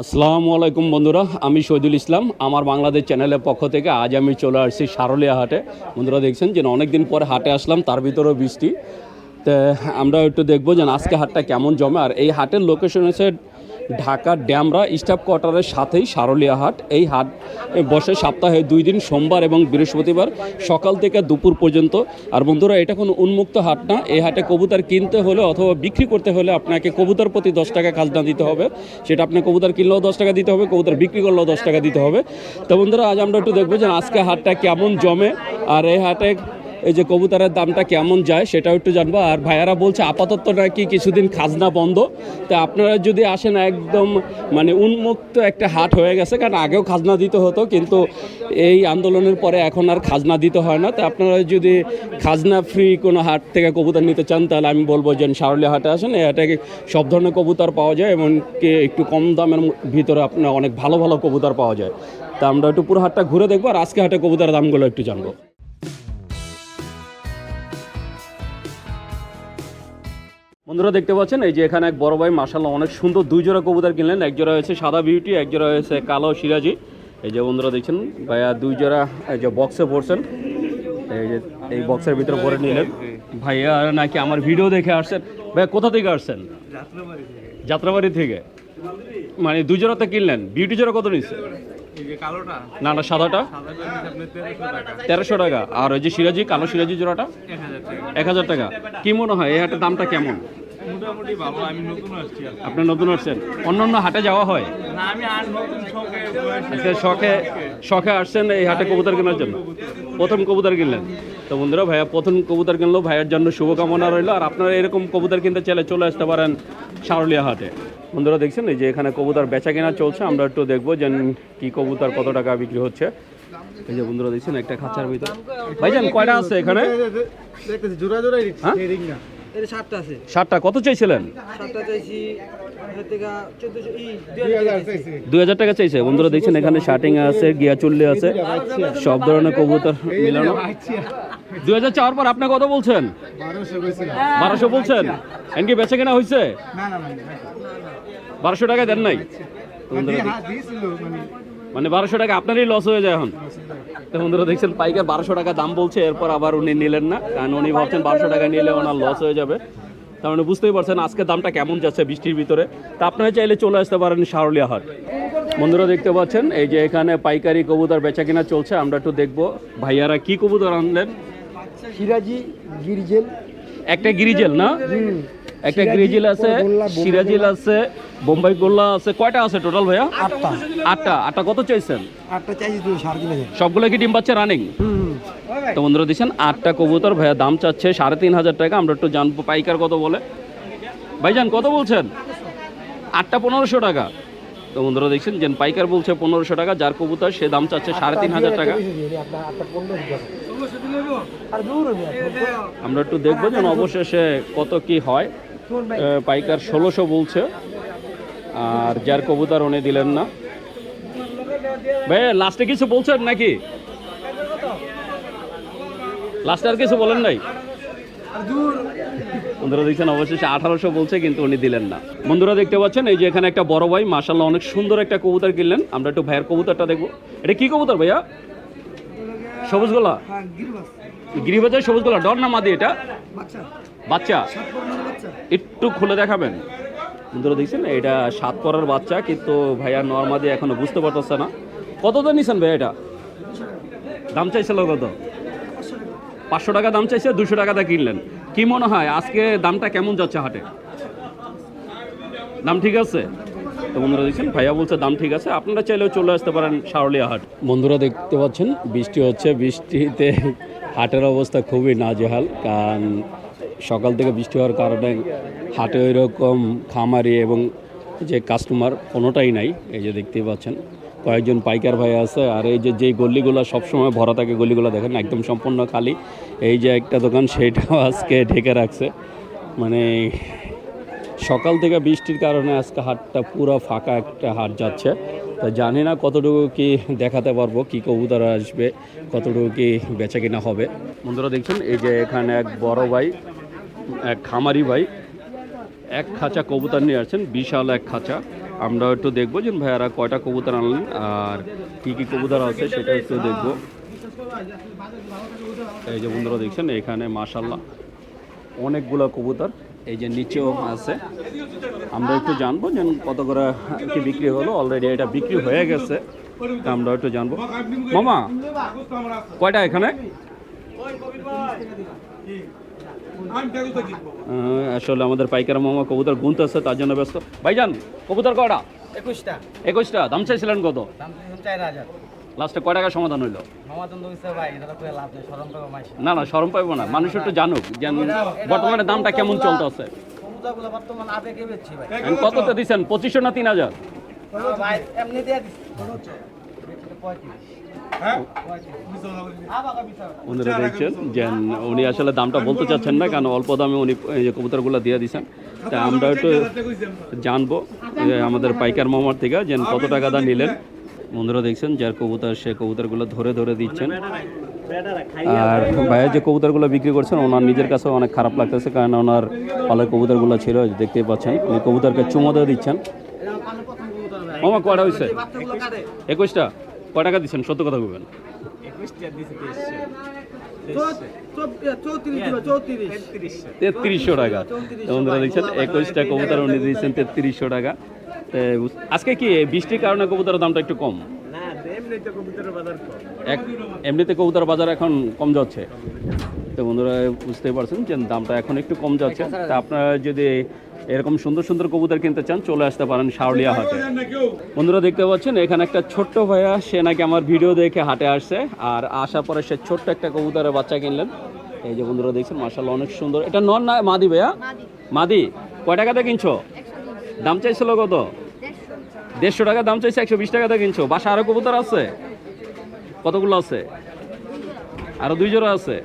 আসসালামু আলাইকুম বন্ধুরা, আমি শহীদুল ইসলাম। আমার বাংলাদেশ চ্যানেলের পক্ষ থেকে আজ আমি চলে আসছি সারলিয়া হাটে। বন্ধুরা দেখছেন যে অনেকদিন পরে হাটে আসলাম, তার ভিতরেও বৃষ্টি। তো আমরা একটু দেখব যে আজকে হাটটা কেমন জমে, আর এই হাটের লোকেশন হচ্ছে ঢাকা ড্যামরা স্টাফ কোয়ার্টারের সাথেই সারলিয়া হাট। এই হাট বসে সপ্তাহে দুই দিন, সোমবার এবং বৃহস্পতিবার সকাল থেকে দুপুর পর্যন্ত। আর বন্ধুরা, এটা কোনো উন্মুক্ত হাট না। এই হাটে কবুতর কিনতে হলে অথবা বিক্রি করতে হলে আপনাকে কবুতর প্রতি দশ টাকা খাজনা দিতে হবে। সেটা আপনি কবুতর কিনলেও দশ টাকা দিতে হবে, কবুতর বিক্রি করলেও দশ টাকা দিতে হবে। তো বন্ধুরা, আজ আমরা একটু দেখব যে আজকে হাটটা কেমন জমে। আর এই হাটে এই যে কবুতরের দামটা কেমন যায় সেটাও একটু জানব। আর ভাইয়ারা বলছে, আপাতত নাকি কিছুদিন খাজনা বন্ধ। তা আপনারা যদি আসেন একদম মানে উন্মুক্ত একটা হাট হয়ে গেছে, কারণ আগেও খাজনা দিতে হতো, কিন্তু এই আন্দোলনের পরে এখন আর খাজনা দিতে হয় না। তো আপনারা যদি খাজনা ফ্রি কোনো হাট থেকে কবুতর নিতে চান, তাহলে আমি বলব যে সারলিয়া হাটে আসেন। এই হাটে সব ধরনের কবুতর পাওয়া যায়, এমনকি একটু কম দামের ভিতরে আপনার অনেক ভালো ভালো কবুতর পাওয়া যায়। তা আমরা একটু পুরো হাটটা ঘুরে দেখব, আর আজকে হাটে কবুতরের দামগুলো একটু জানব। বন্ধুরা দেখতে পাচ্ছেন এই যে এখানে এক বড় ভাই মার্শাল্লাহ অনেক সুন্দর দুই জোড়া কবুতর কিনলেন। এক জোড়া হয়েছে সাদা বিউটি এক জোড়া হয়েছে কালো সিরাজি। এই যে বন্ধুরা দেখছেন ভাইয়া দুই জোড়া এই যে বক্সে পড়ছেন এই যে এই বক্সের ভিতরে ভরে নিলেন। ভাইয়া নাকি আমার ভিডিও দেখে আসছেন? ভাইয়া কোথা থেকে আসছেন? যাত্রাবাড়ি থেকে। মানে দুই জোড়া তো কিনলেন? বিউটি জোড়া কত নিচ্ছে? না না সাদাটা? তেরোশো টাকা। আর ওই যে সিরাজি কালো সিরাজি জোড়াটা? এক হাজার টাকা। কি মনে হয় এই হাটের দামটা কেমন? মোটামুটি ভালো আমি নতুন আসছি আপনি নতুন আসছেন। অন্য অন্য হাটে যাওয়া হয়? না আমি আর নতুন শখে শখে শখে আসছেন এই হাটে কবুতর কেনার জন্য? প্রথম কবুতর কিনলেন? তো বন্ধুরা ভাইয়া প্রথম কবুতর কিনলো ভাইয়ের জন্য শুভকামনা রইল। আর আপনারা এরকম কবুতর কিনতে চাইলে চলে আসতে পারেন সারলিয়া হাটে। বন্ধুরা দেখছেন এই যে এখানে কবুতর বেচা কেনা চলছে আমরা একটু দেখব যে কি কবুতর কত টাকা বিক্রি হচ্ছে। এই যে বন্ধুরা দেখছেন একটা খাঁচার ভিতর। ভাইজান কয়টা আছে এখানে? জোড়া জোড়াই হ্যাঁ? এটা আছে। কত চাইছিলেন? চাইছি দুই হাজার টাকা চাইছে। বন্ধুরা দেখছেন এখানে শার্টিং আছে গিয়া চুল্লি আছে। সব ধরনের কবুতর মিলানো। দুই হাজার চাওয়ার পর আপনি কত বলছেন? বারোশো বলছেন? এমনকি বেচা কেনা হয়েছে না না না না। বারোশো টাকা দেন নাই? মানে বারোশো টাকা আপনারই লস হয়ে যায় এখন। তো বন্ধুরা দেখছেন পাইকার বারোশো টাকা দাম বলছে এরপর আবার উনি নিলেন না। কারণ উনি ভাবছেন বারোশো টাকা নিলে ওনার লস হয়ে যাবে। তার মানে বুঝতেই পারছেন আজকে দামটা কেমন যাচ্ছে বৃষ্টির ভিতরে। তা আপনারা চাইলে চলে আসতে পারেন শারলিয়া হাট। বন্ধুরা দেখতে পাচ্ছেন এই যে এখানে পাইকারি কবুতর বেচা কিনা চলছে আমরা একটু দেখব ভাইয়ারা কি কবুতর আনলেন। সিরাজি গিরিজেল। একটা গিরিজেল না? একটা গ্রিজিল আছে সিরাজিল আছে বোম্বাই গোল্লা আছে। কয়টা আছে টোটাল ভাইয়া? আটটা। আটটা। আটটা কত চাইছেন? আটটা চাইছি সবগুলো কি ডিম পাচ্ছে রানিং তো বন্ধুরা দিচ্ছেন আটটা কবুতর ভাইয়া দাম চাচ্ছে সাড়ে তিন হাজার টাকা আমরা একটু জানব পাইকার কত বলে। ভাইজান কত বলছেন? আটটা পনেরোশো টাকা। তো বন্ধুরা দেখছেন যে পাইকার বলছে পনেরোশো টাকা যার কবুতর সে দাম চাচ্ছে সাড়ে তিন হাজার টাকা। আমরা একটু দেখব যে অবশেষে কত কি হয়। পাইকার ষোলোশো বলছে। আর যার কবুতর উনি দিলেন না। ভাই লাস্টে কিছু বলছেন নাকি? লাস্টে আর কিছু বলেন নাই? বন্ধুরা দেখছেন অবশেষে আঠারোশো বলছে কিন্তু উনি দিলেন না। বন্ধুরা দেখতে পাচ্ছেন এই যে এখানে একটা বড় ভাই মাসাল্লাহ অনেক সুন্দর একটা কবুতর কিনলেন। আমরা একটু ভাইয়ের কবুতরটা দেখব। এটা কি কবুতর ভাইয়া? সবুজ গোলা? হ্যাঁ গিরিবাজার সবুজ গোলা ডর না মাদি এটা? বাচ্চা? একটু খুলে দেখাবেন। বন্ধুরা দেখছেন এটা সাত পরের বাচ্চা কিন্তু ভাইয়া নর্মাদি এখনও বুঝতে পারতেছে না। কত তো নিছেন ভাই এটা? দাম চাইছিল কত? পাঁচশো টাকা দাম চাইছে দুশো টাকাতে কিনলেন। কি মনে হয় আজকে দামটা কেমন যাচ্ছে হাটে? দাম ঠিক আছে? তো বন্ধুরা দেখছেন ভাইয়া বলছে দাম ঠিক আছে আপনারা চাইলেও চলে আসতে পারেন শারলিয়া হাট। বন্ধুরা দেখতে পাচ্ছেন বৃষ্টি হচ্ছে বৃষ্টিতে হাটের অবস্থা খুবই নাজেহাল কারণ সকাল থেকে বৃষ্টি হওয়ার কারণে হাটে ওই রকম খামারি এবং যে কাস্টমার কোনোটাই নাই, এই যে দেখতেই পাচ্ছেন। কয়েকজন পাইকার ভাই আছে, আর এই যে যেই গলিগুলো সবসময় ভরা থাকে, গলিগুলো দেখেন, একদম সম্পূর্ণ খালি। এই যে একটা দোকান সেইটাও আজকে ঢেকে রাখছে। মানে সকাল থেকে বৃষ্টির কারণে আজকে হাটটা পুরো ফাঁকা একটা হাট যাচ্ছে। তা জানি না কতটুকু কি দেখাতে পারব, কি কবুতর আসবে, কতটুকু কি বেচা কিনা হবে। বন্ধুরা দেখছেন, এই যে এখানে এক বড় ভাই খামারি ভাই, এক খাঁচা কবুতর নিয়ে আসছেন, বিশাল এক খাঁচা। আমরা একটু দেখব, যে ভাইয়ারা কয়টা কবুতর আনলেন, আর কি কি কবুতর আছে সেটা একটু দেখব। এই যে বন্ধুরা দেখছেন, এখানে মাশাল্লাহ অনেকগুলো কবুতর, এই যে নিচেও আছে। আমরা একটু জানব যে কত করে কি বিক্রি হলো অলরেডি এটা বিক্রি হয়ে গেছে আমরা একটু জানব। মামা, কয়টা এখানে? আসলে আমাদের পাইকার মামা কবুতর গুনতেছে তার জন্য ব্যস্ত। ভাইজান কবুতর কয়টা? একুশটা। একুশটা। দাম চাইছিলেন কত? দাম লাস্টে কয় টাকা সমাধান হইল? না না সরম পাইবো না মানুষ একটু জানুক বর্তমানে দামটা কেমন চলতেছে কবুতরগুলো বর্তমান আবেগে বেচছি ভাই। এখন কততে দিচ্ছেন পঁচিশশো না তিন হাজার? বিচার বন্ধুরা দেখছেন যে উনি আসলে দামটা বলতে চাচ্ছেন না, কারণ অল্প দামে উনি যে কবুতরগুলো দিয়ে দিচ্ছেন তা আমরা একটু জানব যে আমাদের পাইকার মামার থেকে যে কত টাকা দা নিলেন। বন্ধুরা দেখছেন যার কবুতর, সে কবুতরগুলো ধরে ধরে দিচ্ছেন। আর ভাইয়া যে কবুতরগুলো বিক্রি করছেন, ওনার নিজের কাছেও অনেক খারাপ লাগতেছে, কারণ ওনার পালের কবুতরগুলো ছিল দেখতেই পাচ্ছেন। উনি কবুতরকে চুমো দিয়ে দিচ্ছেন। মামা, কয়টা হয়েছে? একুশটা? কয় টাকা দিচ্ছেন সত্য কথা বলবেন তেত্রিশশো টাকা। বন্ধুরা দেখছেন একুশটা কবুতর উনি দিয়েছেন তেত্রিশশো টাকা। আজকে কি বৃষ্টির কারণে কবুতরের দামটা একটু কম? এমনিতে কবুতর বাজার এখন কম যাচ্ছে। তো বন্ধুরা বুঝতেই পারছেন যে দামটা এখন একটু কম যাচ্ছে। তা আপনারা যদি এরকম সুন্দর সুন্দর কবুতর কিনতে চান চলে আসতে পারেন শাওলিয়া হাটে। বন্ধুরা দেখতে পাচ্ছেন এখানে একটা ছোট্ট ভাইয়া সে নাকি আমার ভিডিও দেখে হাটে আসছে। আর আসার পরে সে ছোট্ট একটা কবুতরের বাচ্চা কিনলেন। এই যে বন্ধুরা দেখছেন মার্শাল অনেক সুন্দর। এটা নন না মাদি ভাইয়া? মাদি। কয় টাকাতে কিনছো? দাম চাইছিল কত? দেড়শো টাকা। দাম চাইছে একশো বিশ টাকাতে কিনছো। বাসা আরও কবুতর আছে? কতগুলো আছে? আরও দুই জোড়া আছে?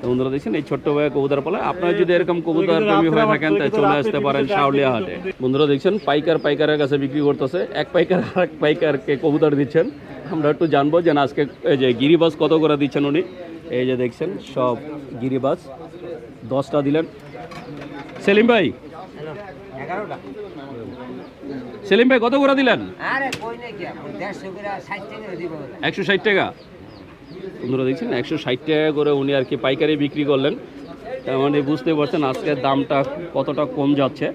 তো বন্ধুরা দেখছেন এই ছোট্ট ভাইয়া কবুতর পালে আপনারা যদি এরকম কবুতর প্রেমী হয়ে থাকেন তাই চলে আসতে পারেন শাওলিয়া হাটে বন্ধুরা দেখছেন পাইকার পাইকারের কাছে বিক্রি করতেছে। এক পাইকার আর এক পাইকারকে কবুতর দিচ্ছেন। আমরা একটু জানব যে আজকে এই যে গিরিবাস কত করে দিচ্ছেন উনি? এই যে দেখছেন সব গিরিবাস। দশটা দিলেন। সেলিম ভাই? সেলিম ভাই কত করে দিলেন? আরে কই নাই কি দেড়শো করে ষাট টাকা দিব একশো ষাট টাকা। বন্ধুরা দেখছেন? একশো ষাট টাকা করে উনি আর কি পাইকারি বিক্রি করলেন। মানে বুঝতে পারছেন আজকের দামটা কতটা কম যাচ্ছে।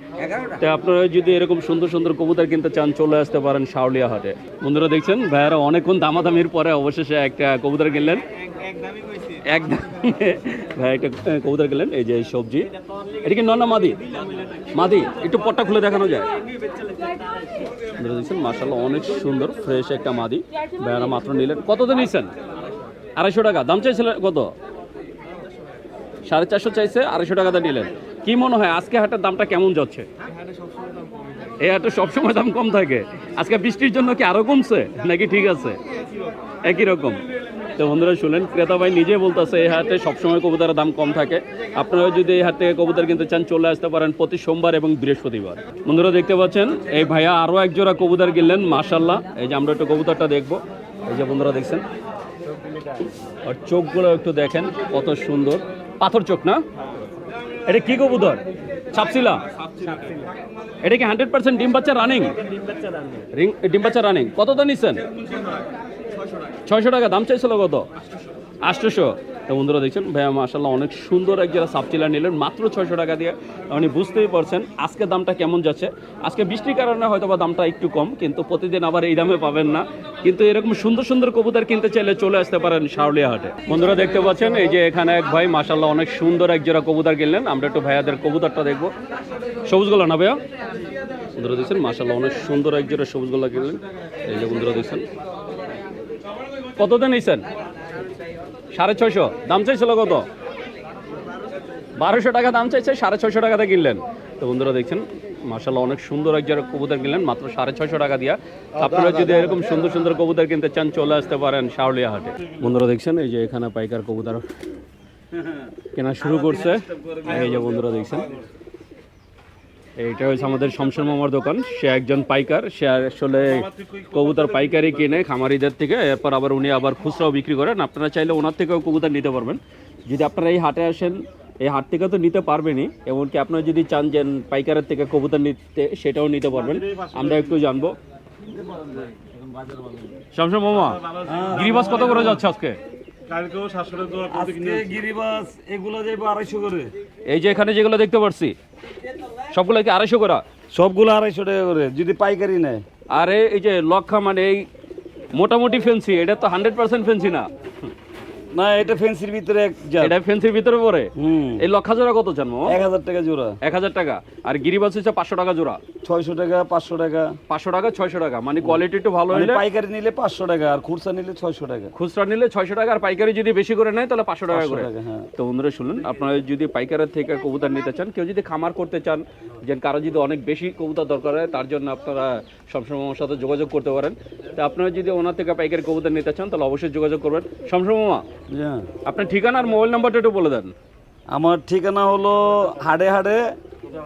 তাই আপনারা যদি এরকম সুন্দর সুন্দর কবুতর কিনতে চান, চলে আসতে পারেন শাওলিয়া হাটে। বন্ধুরা দেখছেন? ভাইয়ারা অনেকক্ষণ দামাদামির পরে অবশেষে একটা কবুতর কিনলেন। একদম ভাই, একটা কবুতর কিনলেন, এই যে সবজি। এটা কি নন্না মাদি? মাদি, একটু পটটা খুলে দেখানো যায়। আপনারা দেখছেন? মার্শাল্লাহ অনেক সুন্দর, ফ্রেশ একটা মাদি। ভাইয়ারা মাত্র নিলেন। কততে নিয়েছেন আড়াইশো টাকা। দাম চাইছিলেন কত? সাড়ে চারশো চাইছে, আড়াইশো টাকাতে নিলেন। কি মনে হয় আজকে হাটের দামটা কেমন যাচ্ছে? এই হাটে সবসময় দাম কম থাকে। আজকে বৃষ্টির জন্য কি আরও কমছে? নাকি ঠিক আছে? একই রকম। তো বন্ধুরা শুনলেন ক্রেতা ভাই নিজে বলতেছে, এই হাটে সবসময় কবুতরের দাম কম থাকে। আপনারা যদি এই হাট থেকে কবুতর কিনতে চান, চলে আসতে পারেন প্রতি সোমবার এবং বৃহস্পতিবার। বন্ধুরা, দেখতে পাচ্ছেন, এই ভাইয়া আরও এক জোড়া কবুতর কিনলেন মাশাল্লাহ এই যে আমরা একটু কবুতরটা দেখব। এই যে বন্ধুরা, দেখছেন? আর চোখগুলো একটু দেখেন, কত সুন্দর। পাথর চোখ না? এটা কি কবুতর? ছাপসিলা এটা কি হান্ড্রেড পার্সেন্ট ডিম বাচ্চা রানিং ডিম বাচ্চা রানিং কত তো নিচ্ছেন ছয়শো টাকা, দাম চাইছিল কত? আটশোশো। তো বন্ধুরা দেখছেন, ভাইয়া মাসাল্লাহ অনেক সুন্দর এক যারা সাবচিলা নিলেন, মাত্র ছয়শো টাকা দিয়ে। আপনি বুঝতেই পারছেন আজকে দামটা কেমন যাচ্ছে। আজকে বৃষ্টির কারণে হয়তো বা দামটা একটু কম, কিন্তু প্রতিদিন আবার এই দামে পাবেন না। কিন্তু এরকম সুন্দর সুন্দর কবুতর কিনতে চাইলে চলে আসতে পারেন শাওলিয়া হাটে। বন্ধুরা দেখতে পাচ্ছেন, এই যে এখানে এক ভাই মাসাল্লাহ অনেক সুন্দর এক জোড়া কবুতর কিনলেন। আমরা একটু ভাইয়াদের কবুতরটা দেখব। সবুজ গোলা না ভাইয়া? বন্ধুরা দেখছেন মাসাল্লাহ অনেক সুন্দর এক জোড়া সবুজ গোলা কিনলেন। এই যে বন্ধুরা দেখছেন। কততে নিয়েছেন সাড়ে ছয়শো। দাম চাইছিল কত? বারোশো টাকা দাম চাইছে সাড়ে ছয়শো টাকাতে কিনলেন। তো বন্ধুরা দেখছেন মার্শাল্লাহ অনেক সুন্দর এক জোড়া কবুতর কিনলেন মাত্র সাড়ে ছয়শো টাকা দিয়া। আপনারা যদি এরকম সুন্দর সুন্দর কবুতর কিনতে চান চলে আসতে পারেন শাওলিয়া হাটে। বন্ধুরা দেখছেন এই যে এখানে পাইকার কবুতর কেনা শুরু করছে। এই যে বন্ধুরা দেখছেন এইটা হচ্ছে আমাদের শমশের মামার দোকান। সে একজন পাইকার, সে আসলে কবুতর পাইকারি কিনে খামারিদের থেকে, এরপর আবার উনি আবার খুচরাও বিক্রি করেন। আপনারা চাইলে ওনার থেকেও কবুতর নিতে পারবেন। যদি আপনারা এই হাটে আসেন, এই হাট থেকে তো নিতে পারবেনই, এমনকি আপনারা যদি চান যে পাইকারের থেকে কবুতর নিতে, সেটাও নিতে পারবেন। আমরা একটু জানব। শামসুর মামা, গিরিবাস কত করে যাচ্ছে আজকে? কালকেও সাতশো টাকা দোয়া করতে কিনে আজকে গিরিবাস এগুলো যাইবো আড়াইশো করে। এই যে এখানে যেগুলো দেখতে পাচ্ছি সবগুলো কি আড়াইশো করা? সবগুলো আড়াইশো টাকা করে যদি পাইকারি নেয়। আরে এই যে লক্ষা মানে এই মোটামুটি ফেন্সি এটা তো হান্ড্রেড পার্সেন্ট ফেন্সি না। না এটা ফেন্সির ভিতরে এক জাত। এটা ফেন্সির ভিতরে পড়ে এই লক্ষা জোড়া কত এক হাজার টাকা জোড়া। এক হাজার টাকা। আর গিরিবাস হচ্ছে পাঁচশো টাকা জোড়া। ছয়শো টাকা পাঁচশো টাকা। পাঁচশো টাকা ছয়শো টাকা। মানে কোয়ালিটি একটু ভালো মানে হলে পাইকারি নিলে পাঁচশো টাকা আর খুচরা নিলে ছয়শো টাকা। খুচরা নিলে ছয়শো টাকা আর পাইকারি যদি বেশি করে নেয় তাহলে পাঁচশো টাকা করে। হ্যাঁ। তো বন্ধুরা শুনুন আপনারা যদি পাইকারের থেকে কবুতর নিতে চান কেউ যদি খামার করতে চান যে কারও যদি অনেক বেশি কবুতর দরকার হয় তার জন্য আপনারা সবসময় আমার সাথে যোগাযোগ করতে পারেন। তো আপনারা যদি ওনার থেকে পাইকারি কবুতর নিতে চান তাহলে অবশ্যই যোগাযোগ করবেন। সমসময় আপনার ঠিকানা আর মোবাইল নাম্বারটা একটু বলে দেন। আমার ঠিকানা হলো হাডে হাডে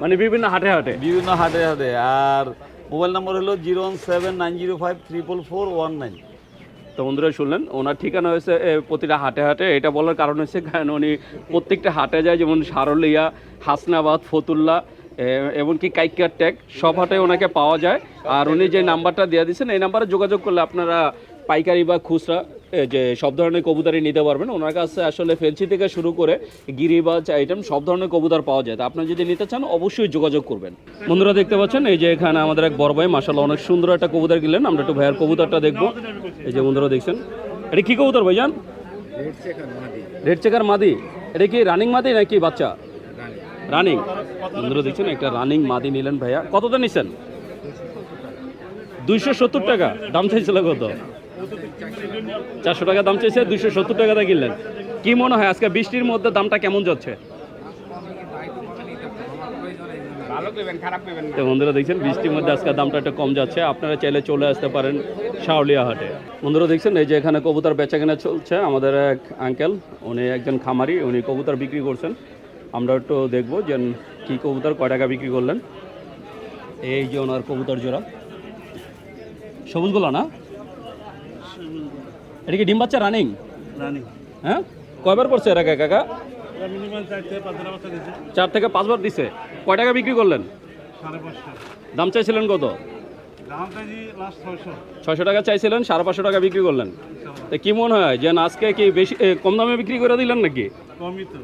মানে বিভিন্ন হাটে হাটে। বিভিন্ন হাটে হাটে। আর মোবাইল নম্বর হলো zero one seven nine zero five triple four one nine. তো বন্ধুরা শুনলেন ওনার ঠিকানা হয়েছে প্রতিটা হাটে হাটে। এটা বলার কারণ হচ্ছে কারণ উনি প্রত্যেকটা হাটে যায় যেমন সারলিয়া হাসনাবাদ ফতুল্লা এমনকি কাইকার ট্যাগ সব হাটে ওনাকে পাওয়া যায়। আর উনি যে নাম্বারটা দিয়ে দিয়েছেন এই নাম্বারে যোগাযোগ করলে আপনারা পাইকারি বা খুচরা যে সব ধরনের কবুতরই নিতে পারবেন। ওনার কাছে আসলে ফেন্সি থেকে শুরু করে গিরি গিরিবাজ আইটেম সব ধরনের কবুতর পাওয়া যায়। তা আপনি যদি নিতে চান অবশ্যই যোগাযোগ করবেন। বন্ধুরা দেখতে পাচ্ছেন এই যে এখানে আমাদের এক বড় ভাই মাসাল্লাহ অনেক সুন্দর একটা কবুতর কিনলেন। আমরা একটু ভাইয়ের কবুতরটা দেখব। এই যে বন্ধুরা দেখছেন এটা কি কবুতর ভাইজান? রেড চেকার মাদি এটা কি রানিং মাদি নাকি বাচ্চা? রানিং বন্ধুরা দেখছেন একটা রানিং মাদি নিলেন ভাইয়া। কতটা নিছেন? দুইশো সত্তর টাকা। দাম চাইছিল কত? চারশো টাকা দাম চাইছে দুইশো সত্তর টাকাটা কিনলেন। কি মনে হয় আজকে বৃষ্টির মধ্যে দামটা কেমন যাচ্ছে? বন্ধুরা দেখছেন, বৃষ্টির মধ্যে আজকে দামটা একটু কম যাচ্ছে। আপনারা চাইলে চলে আসতে পারেন শাওলিয়া হাটে। বন্ধুরা দেখছেন, এই যে এখানে কবুতর বেচা কেনা চলছে, আমাদের এক আঙ্কেল উনি একজন খামারি, উনি কবুতর বিক্রি করছেন। আমরা একটু দেখব যে কি কবুতর, কয় টাকা বিক্রি করলেন। এই যে ওনার কবুতর জোড়া। সবুজগুলো না? এটা কি ডিম বাচ্চা রানিং রানি হ্যাঁ? কয়বার পড়ছে এর আগে কাকা চার থেকে পাঁচবার দিছে। কয় টাকা বিক্রি করলেন? দাম চাইছিলেন কত? ছয়শো। টাকা চাইছিলেন সাড়ে পাঁচশো টাকা বিক্রি করলেন। তো কি মনে হয় যে আজকে কি বেশি কম দামে বিক্রি করে দিলেন নাকি? কমই তো।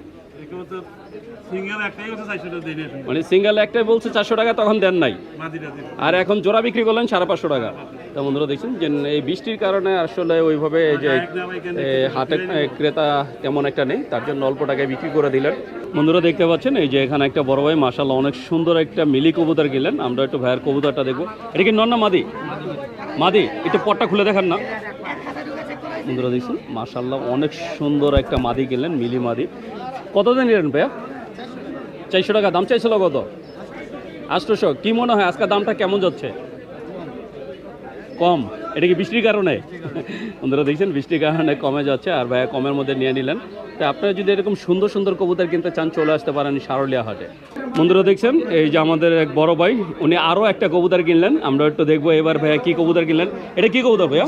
মানে সিঙ্গেল একটাই বলছে চারশো টাকা তখন দেন নাই। আর এখন জোড়া বিক্রি করলেন সাড়ে পাঁচশো টাকা। তো বন্ধুরা দেখছেন যে এই বৃষ্টির কারণে আসলে ওইভাবে এই যে এ, হাটে ক্রেতা তেমন একটা নেই তার জন্য অল্প টাকায় বিক্রি করে দিলেন। বন্ধুরা দেখতে পাচ্ছেন এই যে এখানে একটা বড় ভাই মাসাল্লাহ অনেক সুন্দর একটা মিলি কবুতর কিনলেন। আমরা একটু ভাইয়ের কবুতরটা দেখব। এটা কি নন্না মাদি? মাদি একটু পটটা খুলে দেখান না। বন্ধুরা দেখছেন মাসাল্লাহ অনেক সুন্দর একটা মাদি কিনলেন মিলি মাদি। কত দিন নিলেন ভাইয়া? চারশো টাকা দাম চাইছিল কত? আষ্টশো কি মনে হয় আজকের দামটা কেমন যাচ্ছে? কম এটা কি বৃষ্টির কারণে? বন্ধুরা দেখছেন বৃষ্টির কারণে কমে যাচ্ছে আর ভাইয়া কমের মধ্যে নিয়ে নিলেন। তো আপনারা যদি এরকম সুন্দর সুন্দর কবুতর কিনতে চান চলে আসতে পারেন সারলিয়া হাটে। বন্ধুরা দেখছেন এই যে আমাদের এক বড় ভাই উনি আরও একটা কবুতর কিনলেন। আমরা একটু দেখব এবার ভাইয়া কি কবুতর কিনলেন। এটা কি কবুতর ভাইয়া?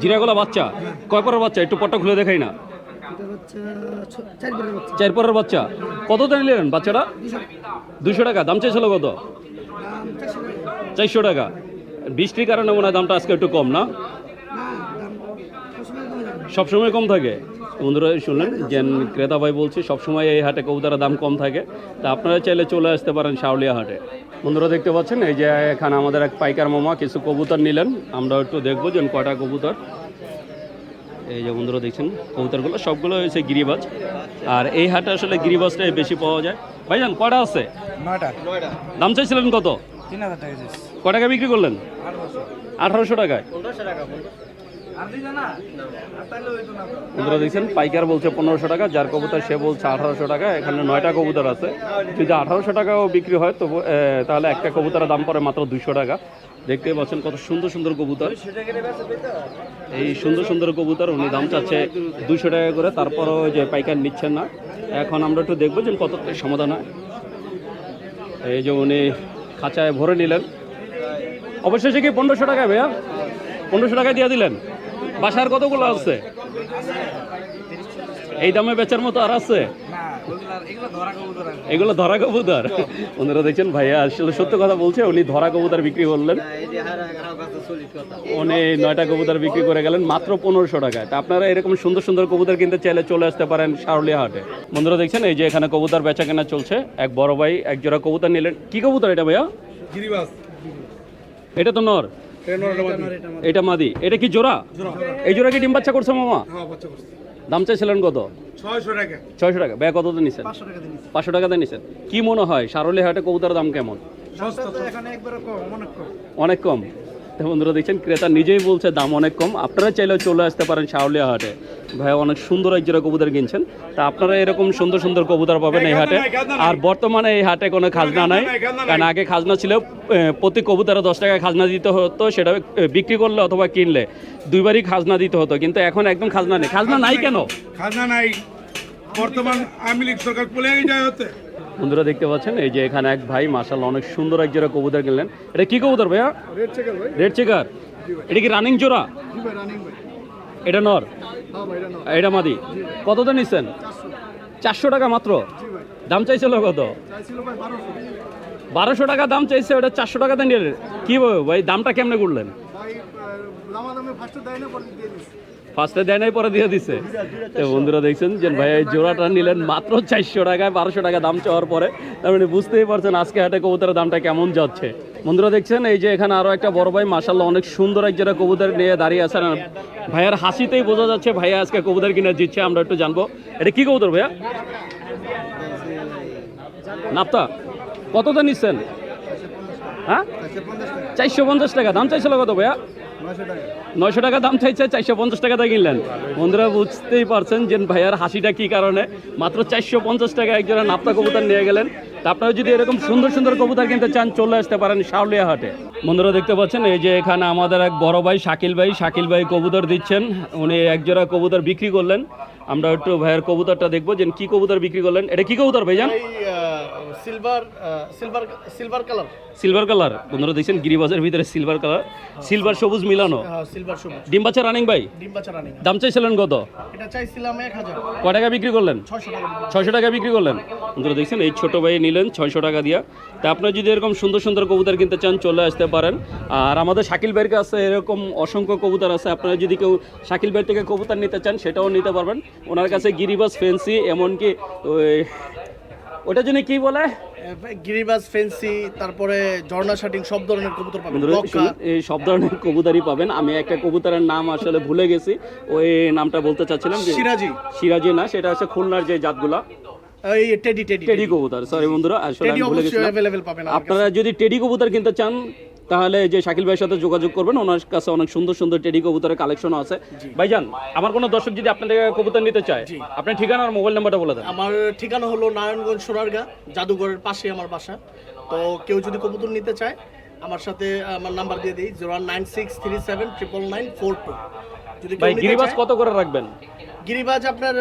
জিরাগোলা বাচ্চা। কয় পরের বাচ্চা? একটু পটটা খুলে দেখাই না। চার পরের বাচ্চা। কত দাম নিলেন বাচ্চাটা? দুশো। টাকা। দাম চাইছিল কত? চারশো টাকা। বৃষ্টির কারণে মনে হয় দামটা আজকে একটু কম না? সবসময় কম থাকে। বন্ধুরা শুনলেন? যে ক্রেতা ভাই বলছি সবসময় এই হাটে কবুতরের দাম কম থাকে। তা আপনারা চাইলে চলে আসতে পারেন শাওলিয়া হাটে। বন্ধুরা দেখতে পাচ্ছেন? এই যে এখানে আমাদের এক পাইকার মামা কিছু কবুতর নিলেন। আমরা একটু দেখব যে কয়টা কবুতর। এই যে বন্ধুরা দেখছেন কবুতরগুলো সবগুলো হয়েছে গিরিবাজ। আর এই হাটে আসলে গিরিবাজটাই বেশি পাওয়া যায়। ভাইজান কটা আছে? নয়টা। দাম চাইছিলেন কত? তিন হাজার টাকা ক টাকা বিক্রি করলেন? আঠারোশো। টাকায়। বন্ধুরা দেখছেন পাইকার বলছে পনেরোশো টাকা যার কবুতর সে বলছে আঠারোশো টাকা এখানে নয়টা কবুতর আছে। যদি আঠারোশো টাকাও বিক্রি হয় তবু তাহলে একটা কবুতরের দাম পড়ে মাত্র দুশো টাকা। দেখতেই পাচ্ছেন কত সুন্দর সুন্দর কবুতর। এই সুন্দর সুন্দর কবুতর উনি দাম চাচ্ছে দুশো টাকা করে তারপরও যে পাইকার নিচ্ছেন না। এখন আমরা একটু দেখব যে কত সমাধান হয়। এই যে উনি খাঁচায় ভরে নিলেন। অবশেষে কি পনেরোশো টাকায় ভাইয়া? পনেরোশো টাকায় দিয়ে দিলেন। বাসার কতগুলো আছে? এই দামে বেচার মতো আর আছে? এগুলো ধরা কবুতর? ওনারা দেখছেন ভাইয়া আসলে সত্য কথা বলছে উনি ধরা কবুতর বিক্রি করলেন। উনি নয়টা কবুতর বিক্রি করে গেলেন মাত্র পনেরোশো টাকায়। তা আপনারা এরকম সুন্দর সুন্দর কবুতর কিনতে চাইলে চলে আসতে পারেন সারুলিয়া হাটে বন্ধুরা দেখছেন এই যে এখানে কবুতর বেচা কেনা চলছে এক বড় ভাই এক জোড়া কবুতর নিলেন। কি কবুতর এটা ভাইয়া? এটা তো নর। এটা মাদি। এটা কি জোড়া? এই জোড়া কি ডিম বাচ্চা করছে মামা? হ্যাঁ দাম চাইছিলেন কত? ছয়শো টাকা। ব্যয় কত নিছেন? পাঁচশো টাকাতে নিছেন। কি মনে হয় সারুলিয়া হাটে কবুতরের দাম কেমন? অনেক কম। বন্ধুরা দেখছেন ক্রেতা নিজেই বলছে দাম অনেক কম। আপনারা চাইলেও চলে আসতে পারেন শাওলিয়া হাটে। ভাই অনেক সুন্দর এক জোড়া কবুতর কিনছেন। তা আপনারা এরকম সুন্দর সুন্দর কবুতর পাবেন এই হাটে। আর বর্তমানে এই হাটে কোনো খাজনা নাই। কারণ আগে খাজনা ছিল প্রতি কবুতরে দশ টাকা খাজনা দিতে হতো সেটা বিক্রি করলে অথবা কিনলে। দুইবারই খাজনা দিতে হতো কিন্তু এখন একদম খাজনা নেই। খাজনা নাই কেন? খাজনা নাই। বর্তমান আওয়ামী লীগ সরকার বলে যায় হতে। বন্ধুরা দেখতে পাচ্ছেন এই যে এখানে এক ভাই মাসাল অনেক সুন্দর এক জোড়া কবুতর কিনলেন। এটা কি কবুতর ভাইয়া? রেড চেকার ভাই। রেড চেকার এটা কি রানিং জোড়া? ভাই এটা নর? হ্যাঁ এটা মাদি? কততে নিচ্ছেন চারশো। টাকা মাত্র? দাম চাইছিল কত? বারোশো। টাকা দাম চাইছে ওটা চারশো টাকাতে নিয়ে কি ভাই দামটা কেমনে করলেন? দামা দামে ফার্স্টে দেয় নাই, পরে দিয়ে দিছে। বন্ধুরা দেখছেন, যে ভাই, এই জোড়াটা নিলেন মাত্র চারশো টাকায়, বারোশো টাকা দাম চাওয়ার পরে। তার মানে বুঝতেই পারছেন আজকে হাটে কবুতরের দামটা কেমন যাচ্ছে। বন্ধুরা দেখছেন, এই যে এখানে আরও একটা বড় ভাই মাসাল্লাহ অনেক সুন্দর এক জোড়া কবুতর নিয়ে দাঁড়িয়ে আর ভাইয়ার হাসিতেই বোঝা যাচ্ছে, ভাইয়া আজকে কবুতর কিনে দিচ্ছে, আমরা একটু জানব। এটা কি কবুতর ভাইয়া? নাপ্তা। কতটা নিচ্ছেন? হ্যাঁ? চারশো পঞ্চাশ টাকা। দাম চাইছিল কত ভাইয়া? নয়শো টাকা। দাম চাইছে চারশো পঞ্চাশ টাকাতে কিনলেন। বন্ধুরা বুঝতেই পারছেন যে ভাইয়ার হাসিটা কি কারণে? মাত্র চারশো পঞ্চাশ টাকা একজনের নাপ্তা কবুতর নিয়ে গেলেন। তা আপনারা যদি এরকম সুন্দর সুন্দর কবুতর কিনতে চান চলে আসতে পারেন শাওলিয়া হাটে। বন্ধুরা দেখতে পাচ্ছেন এই যে এখানে আমাদের এক বড় ভাই শাকিল ভাই শাকিল ভাই কবুতর দিচ্ছেন। উনি একজোড়া কবুতর বিক্রি করলেন। আমরা একটু ভাইয়ের কবুতরটা দেখব যে কি কবুতর বিক্রি করলেন। এটা কি কবুতর ভাইজান? Silver silver silver colour silver colour বন্ধুরা দেখছেন গিরিবাজের ভিতরে সিলভার কালার সিলভার সবুজ মিলানো। সিলভার সবুজ। ডিম বাচ্চা রানিং ভাই? ডিম বাচ্চা রানিং দাম চাইছিলেন কত? এটা চাইছিলাম এক হাজার। ক টাকা বিক্রি করলেন? ছয়শো টাকা দিবো। ছয়শো টাকা বিক্রি করলেন। বন্ধুরা দেখছেন এই ছোট ভাই নিলেন ছয়শো টাকা দিয়া। তা আপনারা যদি এরকম সুন্দর সুন্দর কবুতর কিনতে চান চলে আসতে পারেন। আর আমাদের শাকিল ভাইয়ের কাছে এরকম অসংখ্য কবুতর আছে। আপনারা যদি কেউ শাকিল ভাই থেকে কবুতর নিতে চান সেটাও নিতে পারবেন। ওনার কাছে গিরিবাস ফেন্সি এমনকি ওটার জন্য কি বলে? গিরিবাস গিরিবাজ ফেন্সি তারপরে ঝর্ণা শাটিং সব ধরনের কবুতর পাবেন। এই সব ধরনের কবুতরই পাবেন। আমি একটা কবুতরের নাম আসলে ভুলে গেছি। ওই নামটা বলতে চাচ্ছিলাম যে সিরাজি। সিরাজি না সেটা হচ্ছে খুলনার যে জাতগুলা। এই টেডি টেডি টেডি কবুতর। সরি বন্ধুরা আসলে ভুলে গেছিলাম। আপনারা যদি টেডি কবুতর কিনতে চান তাহলে যে শাকিল ভাইয়ের সাথে যোগাযোগ করবেন ওনার কাছে অনেক সুন্দর সুন্দর টেডি কবুতরের কালেকশন আছে। ভাইজান আমার কোনো দর্শক যদি আপনার থেকে কবুতর নিতে চায় আপনার ঠিকানা আর মোবাইল নাম্বারটা বলে দেন। আমার ঠিকানা হলো নারায়ণগঞ্জ সোনারগা জাদুঘরের পাশে আমার বাসা। তো কেউ যদি কবুতর নিতে চায় আমার সাথে আমার নাম্বার দিয়ে দিই zero nine six three seven triple nine four two. ভাই নিতে কত করে রাখবেন? গিরিবাজ আপনার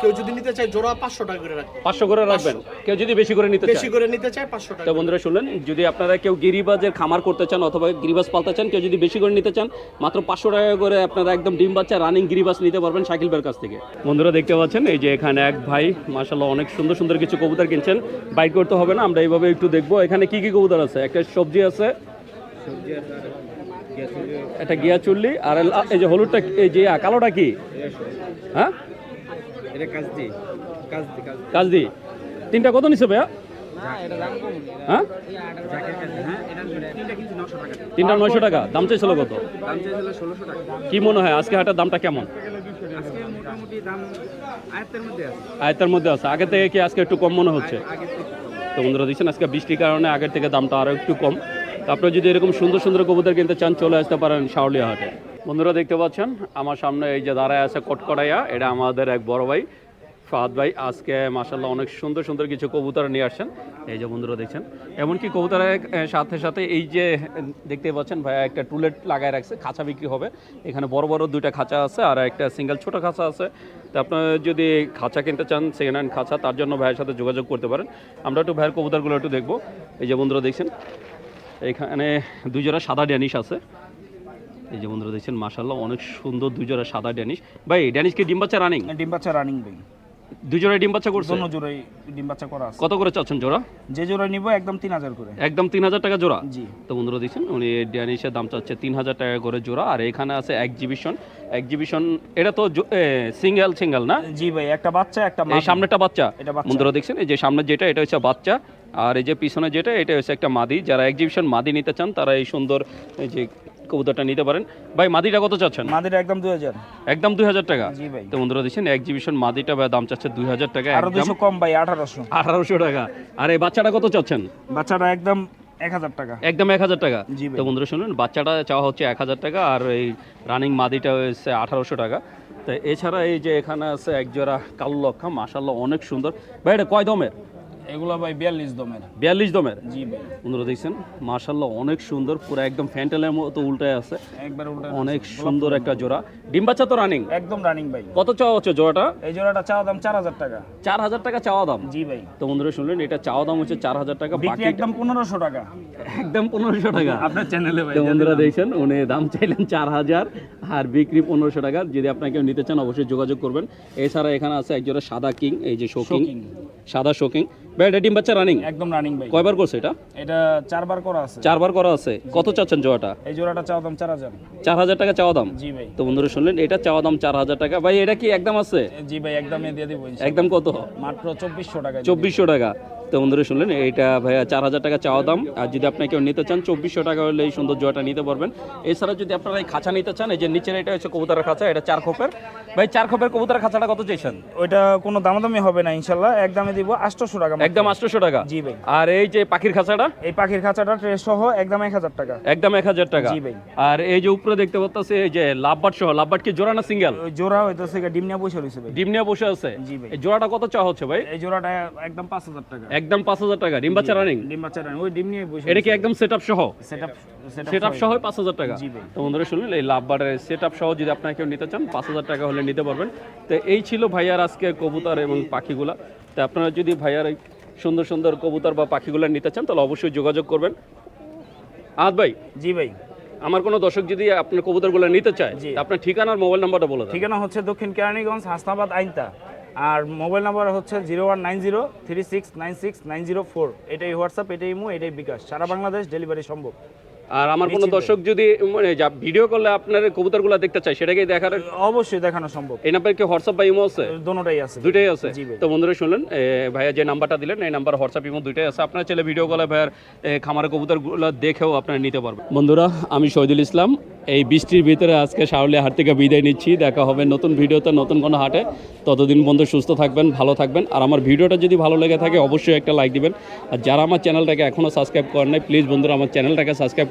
কেউ যদি নিতে চায় জোড়া পাঁচশো টাকা করে রাখবে পাঁচশো করে রাখবেন? কেউ যদি বেশি করে নিতে বেশি করে নিতে চায় পাঁচশো টাকা তো বন্ধুরা শুনলেন? যদি আপনারা কেউ গিরিবাজের খামার করতে চান অথবা গিরিবাজ পালতে চান কেউ যদি বেশি করে নিতে চান মাত্র পাঁচশো টাকা করে আপনারা একদম ডিম বাচ্চা রানিং গিরিবাজ নিতে পারবেন শাকিল ভাইয়ের কাছ থেকে। বন্ধুরা দেখতে পাচ্ছেন এই যে এখানে এক ভাই মাসাল্লাহ অনেক সুন্দর সুন্দর কিছু কবুতর কিনছেন। বাইক করতে হবে না আমরা এইভাবে একটু দেখব। এখানে কি কি কবুতর আছে? একটা সবজি আছে। একটা গিয়া চুল্লি আর এই যে হলুদটা এই যে কালোটা কি? হ্যাঁ? এটা কাজ দি কাজ দি কাজ কাজ দি তিনটা কত নিছে ভাইয়া? হ্যাঁ? তিনটা নয়শো টাকা। দাম চাইছিল কত? কি মনে হয় আজকে হাটের দামটা কেমন? আয়তার মধ্যে আছে। আগের থেকে কি আজকে একটু কম মনে হচ্ছে? তো বন্ধুরা দেখছেন আজকে বৃষ্টির কারণে আগের থেকে দামটা আরও একটু কম। আপনারা যদি এরকম সুন্দর সুন্দর কবুতর কিনতে চান, চলে আসতে পারেন শাওলিয়া হাটে। বন্ধুরা, দেখতে পাচ্ছেন, আমার সামনে এই যে দাঁড়ায় আছে কটকড়াইয়া, এটা আমাদের এক বড় ভাই, ফাহাদ ভাই। আজকে মাসাল্লাহ অনেক সুন্দর সুন্দর কিছু কবুতর নিয়ে আসছেন। এই যে বন্ধুরা, দেখছেন? এমনকি কবুতরের সাথে সাথে এই যে, দেখতে পাচ্ছেন ভাইয়া একটা টুলেট লাগায় রাখছে, খাঁচা বিক্রি হবে। এখানে বড় বড় দুইটা খাঁচা আছে, আর একটা সিঙ্গেল ছোট খাঁচা আছে। তো আপনারা যদি খাঁচা কিনতে চান সেকেন্ড হ্যান্ড খাঁচা, তার জন্য ভাইয়ের সাথে যোগাযোগ করতে পারেন। আমরা একটু ভাইয়ের কবুতরগুলো একটু দেখব। এই যে বন্ধুরা, দেখছেন? এখানে দুই জোড়া সাদা ড্যানিশ আছে। এই যে বন্ধুরা দেখছেন মাসাল্লাহ অনেক সুন্দর দুই জোড়া সাদা ড্যানিশ। ভাই ড্যানিশ কি ডিম বাচ্চা রানিং ডিম বাচ্চা রানিং ভাই। দুই ডিম বাচ্চা করছে? দোনো জোড়াই ডিম বাচ্চা করা আছে। কত করে চাচ্ছেন জোড়া? যে জোড়া নিব একদম তিন হাজার করে। একদম তিন হাজার টাকা জোড়া? জি। তো বন্ধুরা দেখছেন উনি ড্যানিশের দাম চাচ্ছে তিন হাজার টাকা করে জোড়া আর এখানে আছে এক্সিবিশন এক্সিবিশন এটা তো সিঙ্গেল সিঙ্গেল না? জি ভাই একটা বাচ্চা একটা এই। সামনেটা বাচ্চা। এটা বাচ্চা। বন্ধুরা দেখছেন এই যে সামনে যেটা এটা হচ্ছে বাচ্চা। আর এই যে পিছনে যেটা এটা হচ্ছে একটা মাদি। যারা এক্সিবিশন মাদি নিতে চান তারা এই সুন্দর এই যে কবুতরটা নিতে পারেন। ভাই মাদিটা কত চাচ্ছেন? মাদির একদম দুই হাজার। একদম দুই হাজার টাকা? জি ভাই। তো বন্ধুরা দেখছেন এক্সিবিশন মাদিটা ভাই দাম চাচ্ছে দুই হাজার টাকা আরও দুশো কম ভাই আঠারোশো। আঠারোশো টাকা। আর এই বাচ্চাটা কত চাচ্ছেন? বাচ্চাটা একদম এক হাজার টাকা। একদম এক হাজার টাকা। তো বন্ধুরা শুনুন বাচ্চাটা চাওয়া হচ্ছে এক হাজার টাকা আর এই রানিং মাদিটা হচ্ছে আঠারোশো টাকা। তো এছাড়া এই যে এখানে আছে এক জোড়া কালো লক্ষা মাসাল্লাহ অনেক সুন্দর। ভাই এটা কয় দমের? এগুলো ভাই বিয়াল্লিশ দমের। বিয়াল্লিশ দমের? জি ভাই। বন্ধুরা দেখছেন মাসাল্লাহ অনেক সুন্দর পুরো একদম ফ্যান্টেলের মতো উল্টায় আছে। একবার উল্টা অনেক সুন্দর একটা জোড়া। ডিম বাচ্চা তো রানিং একদম রানিং ভাই। কত চাওয়া হচ্ছে জোড়াটা? এই জোড়াটা চাওয়া দাম চার হাজার টাকা। চার হাজার টাকা চাওয়া দাম? জি ভাই। তো বন্ধুরা শুনলেন এটা চাওয়া দাম হচ্ছে চার হাজার টাকা বাকি একদম পনেরোশো টাকা। একদম পনেরোশো টাকা। আপনার চ্যানেলে ভাই বন্ধুরা দেখছেন উনি দাম চাইলেন চার হাজার আর বিক্রি পনেরোশো টাকা। যদি আপনাকে কেউ নিতে চান অবশ্যই যোগাযোগ করবেন। এছাড়া এখানে আছে একজোড়া সাদা কিং এই যে শোকিং Showking। সাদা শোকিং ভাই এটা ডিম বাচ্চা রানিং একদম রানিং ভাই। কয়বার করছে এটা? এটা চারবার করা আছে। চারবার করা আছে। কত চাচ্ছেন জোড়াটা? এই জোড়াটা চাওয়া দাম চার হাজার। চার হাজার টাকা চাওয়া দাম? জি ভাই। তো বন্ধুরা শুনলেন এটা চাওয়া দাম চার হাজার টাকা। ভাই এটা কি একদম আছে? জি ভাই একদম দিয়ে দিব একদম কত? মাত্র চব্বিশশো টাকা চব্বিশশো টাকা। তো বন্ধুরা শুনলেন এইটা ভাইয়া চার হাজার টাকা চাওয়া দাম। আর যদি আপনি কেউ নিতে চান চব্বিশশো টাকা হলে এই সৌন্দর্য জোয়াটা নিতে পারবেন। এছাড়া যদি আপনারা এই খাঁচা নিতে চান এই যে নিচের এটা হচ্ছে কবুতরের খাঁচা এটা চার খোপের। ভাই চার খোপের কবুতরের খাঁচাটা কত চাইছেন? ওইটা কোনো দামাদামি হবে না ইনশাল্লাহ। একদমে দিব আটশোশো টাকা একদম আটশোশো টাকা? জি ভাই। আর এই যে পাখির খাঁচাটা? এই পাখির খাঁচাটা ট্রেস সহ একদম এক হাজার টাকা। একদম এক হাজার টাকা। জি ভাই। আর এই যে উপরে দেখতে পাচ্ছি এই যে লাভবাট সহ লাভবাট কি জোড়া না সিঙ্গেল? ওই জোড়া হইতেছে ডিম নিয়ে বসে রয়েছে ভাই। ডিম নিয়ে বসে আছে। জি ভাই। এই জোড়াটা কত চাওয়া হচ্ছে ভাই? এই জোড়াটা একদম পাঁচ হাজার টাকা। একদম পাঁচ হাজার টাকা ডিম বাচ্চা রানিং ডিম বাচ্চা রানি, ওই ডিম নিয়ে বসে এটা কি একদম সেট আপ সহ? সেট আপ সেট আপ সহ পাঁচ হাজার টাকা। তো বন্ধুরা শুনলেন এই লাভবারের সেট আপ সহ যদি আপনারা কেউ নিতে চান পাঁচ হাজার টাকা হলে নিতে পারবেন। তো এই ছিল ভাইয়ার আজকে কবুতর এবং পাখিগুলা। তো আপনারা যদি ভাইয়ার সুন্দর সুন্দর কবুতর বা পাখিগুলা নিতে চান তাহলে অবশ্যই যোগাযোগ করবেন। আদ ভাই জি ভাই। আমার কোনো দর্শক যদি আপনার কবুতরগুলো নিতে চায় আপনার ঠিকানা আর মোবাইল নাম্বারটা বলে দেন। ঠিকানা হচ্ছে দক্ষিণ কেরানীগঞ্জ হাসনাবাদ আইনতা। আর মোবাইল নাম্বার হচ্ছে zero one nine zero three six nine six nine zero four. এটাই হোয়াটসঅ্যাপ, এটাই ইমো, এটাই বিকাশ। সারা বাংলাদেশ ডেলিভারি সম্ভব। আর আমার কোনো দর্শক যদি মানে যা ভিডিও করলে আপনার কবুতরগুলো দেখতে চাই সেটাকে দেখার অবশ্যই দেখানো সম্ভব। এই নাম্বার কি হোয়াটসঅ্যাপ বা ইমো আছে? দোনোটাই আছে। দুইটাই আছে? তো বন্ধুরা শুনলেন ভাইয়া যে নাম্বারটা দিলেন এই নাম্বার হোয়াটসঅ্যাপ ইমো দুইটাই আছে। আপনার ছেলে ভিডিও কলে ভাইয়ার খামারের কবুতরগুলো দেখেও আপনারা নিতে পারবেন। বন্ধুরা আমি শহীদুল ইসলাম। এই বৃষ্টির ভিতরে আজকে শাওলিয়া হাট থেকে বিদায় নিচ্ছি। দেখা হবে নতুন ভিডিওতে নতুন কোনো হাটে। ততদিন বন্ধু সুস্থ থাকবেন ভালো থাকবেন। আর আমার ভিডিওটা যদি ভালো লেগে থাকে অবশ্যই একটা লাইক দিবেন। আর যারা আমার চ্যানেলটাকে এখনও সাবস্ক্রাইব করেন নাই প্লিজ বন্ধুরা আমার চ্যানেলটাকে সাবস্ক্রাইব